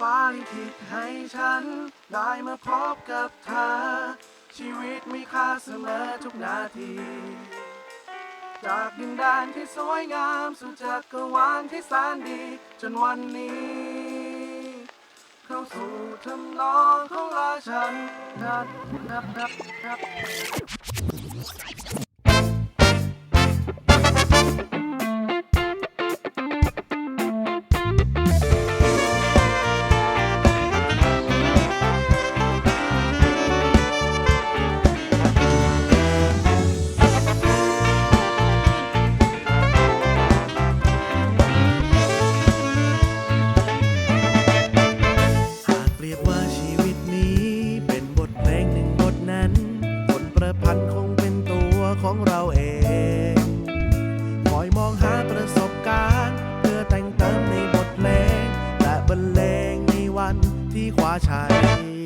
ฟ้าลิขิตให้ฉัน ได้มาพบกับเธอ ชีวิตมีค่าเสมอทุกนาที จากดินแดนที่สวยงามสู่จักรวาลที่แสนดี จนวันนี้ เข้าสู่ทำนองของราชันนับนับนับนับันที่คว้าชัย